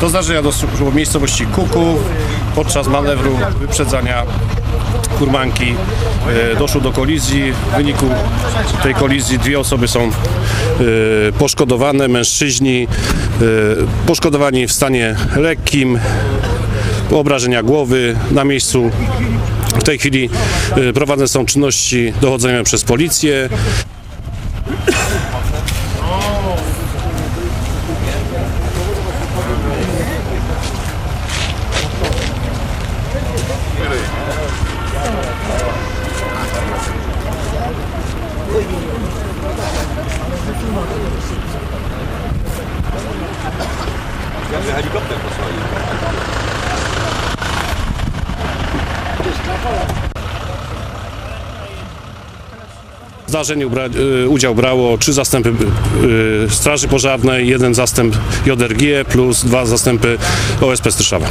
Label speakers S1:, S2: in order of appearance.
S1: Do zdarzenia doszło w miejscowości Kuków. Podczas manewru wyprzedzania kurmanki e, doszło do kolizji. W wyniku tej kolizji dwie osoby są e, poszkodowane, mężczyźni e, poszkodowani w stanie lekkim, obrażenia głowy na miejscu. W tej chwili prowadzone są czynności dochodzeniowe przez policję. W zdarzeniu bra, y, udział brało trzy zastępy y, Straży Pożarnej, jeden zastęp JRG plus dwa zastępy OSP Styszawa.